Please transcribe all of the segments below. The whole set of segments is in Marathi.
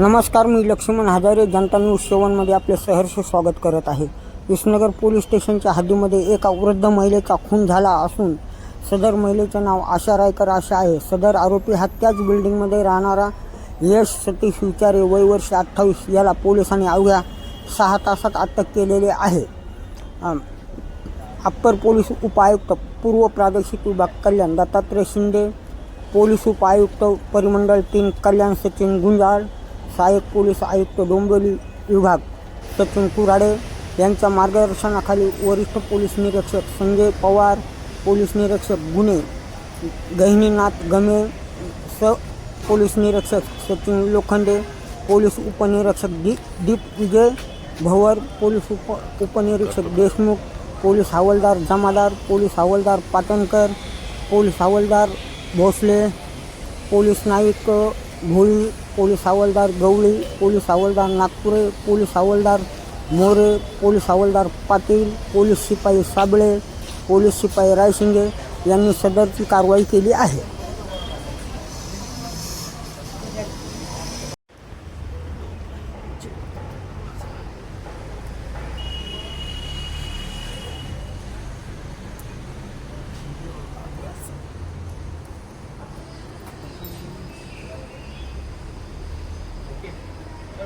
नमस्कार मी लक्ष्मण हजारे जनता न्यूज सेवनमध्ये आपले सहर्ष स्वागत करत आहे. विसनगर पोलीस स्टेशनच्या हद्दीमध्ये एका वृद्ध महिलेचा खून झाला असून सदर महिलेचे नाव आशा रायकर असे आहे. सदर आरोपी हा त्याच बिल्डिंगमध्ये राहणारा यश सतीश विचारे वय वर्ष अठ्ठावीस याला पोलिसांनी अवघ्या सहा तासात अटक केलेले आहे. अप्पर पोलीस उपायुक्त पूर्व प्रादेशिक विभाग कल्याण दत्तात्रय शिंदे पोलीस उपायुक्त परिमंडळ तीन कल्याण सचिन गुंजाळ सहाय्यक पोलीस आयुक्त डोंबिवली विभाग सचिन कुराडे यांच्या मार्गदर्शनाखाली वरिष्ठ पोलीस निरीक्षक संजय पवार पोलीस निरीक्षक गुन्हे गहिनीनाथ गमे स पोलीस निरीक्षक सचिन लोखंडे पोलीस उपनिरीक्षक दी दीप विजय भवर पोलीस उप उपनिरीक्षक देशमुख पोलीस हवालदार जमादार पोलीस हवालदार पाटणकर पोलीस हवालदार भोसले पोलीस नाईक भोई पोलीस हवालदार गवळी पोलीस हवालदार नागपुरे पोलीस हवालदार मोरे पोलीस हवालदार पाटील पोलीस शिपाई साबळे पोलीस शिपाई रायशिंगे यांनी सदरची कारवाई केली आहे.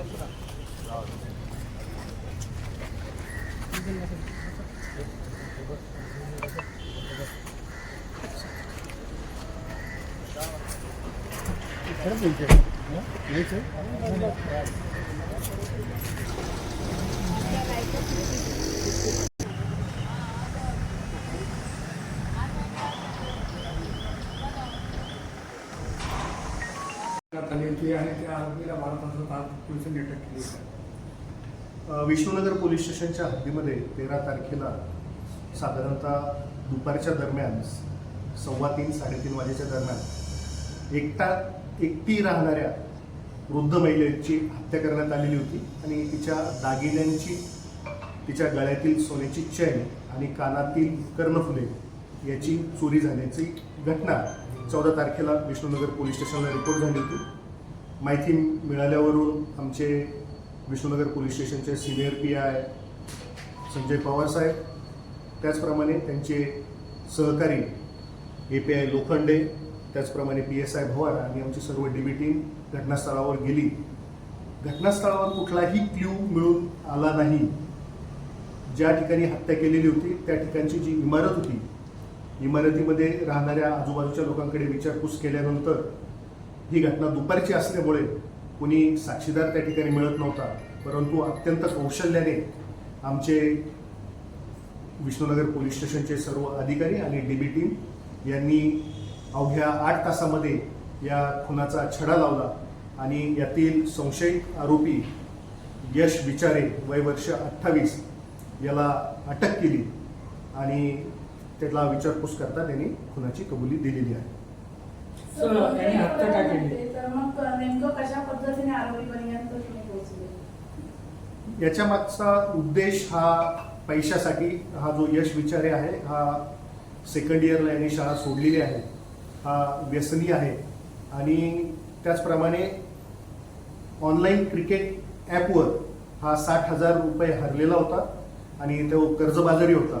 आणि त्या आरोपीला बारा तासात आज पोलिसांनी अटक केली आहे. अ, विष्णुनगर पोलीस स्टेशनच्या हद्दीमध्ये तेरा तारखेला साधारणतः दुपारच्या दरम्यान सव्वा तीन साडेतीन वाजेच्या दरम्यान एकटा एकटी राहणाऱ्या वृद्ध महिलेची हत्या करण्यात आलेली होती आणि तिच्या दागिन्यांची तिच्या गळ्यातील सोन्याची चैन आणि कानातील कर्णफुले याची चोरी झाल्याची घटना चौदा तारखेला विष्णुनगर पोलीस स्टेशनला रिपोर्ट झाली होती. माहिती मिळाल्यावरून आमचे Vishnunagar police station senior P I Sanjay Pawar साहेब त्याचप्रमाणे त्यांचे सहकारी ए पी आय लोखंडे त्याचप्रमाणे पी एस आय भवार आणि आमची सर्व डी बी टीम घटनास्थळावर गेली. घटनास्थळावर कुठलाही क्ल्यू मिळून आला नाही. ज्या ठिकाणी हत्या केलेली होती त्या ठिकाणची जी इमारत होती इमारतीमध्ये राहणाऱ्या आजूबाजूच्या लोकांकडे विचारपूस केल्यानंतर ही घटना दुपारची असल्यामुळे कुणी साक्षीदार त्या ठिकाणी मिळत नव्हता. परंतु अत्यंत कौशल्याने आमचे विष्णुनगर पोलीस स्टेशनचे सर्व अधिकारी आणि डी बी टीम यांनी अवघ्या आठ तासामध्ये या खुनाचा छडा लावला आणि यातील संशयित आरोपी यश विचारे वय वर्ष अठ्ठावीस याला अटक केली आणि त्याला विचारपूस करता त्यांनी खुनाची कबुली दिलेली आहे. सर, यांनी हत्या का केली? तर मग नेमकं कशा पद्धतीने आरोपीपर्यंत तुम्ही पोहोचले? याच्या मागचा उद्देश हा पैशासाठी हा जो यश विचारे आहे हा सेकंड इयरला यांनी शाळा सोडलेली आहे हा व्यसनी आहे. आणि त्याचप्रमाणे ऑनलाईन क्रिकेट ॲपवर हा साठ हजार रुपये हरलेला होता आणि तो कर्जबाजारी होता.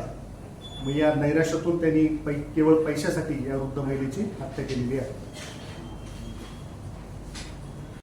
मग या नैराश्यातून त्यांनी पै केवळ पैशासाठी या वृद्ध महिलेची हत्या केलेली आहे.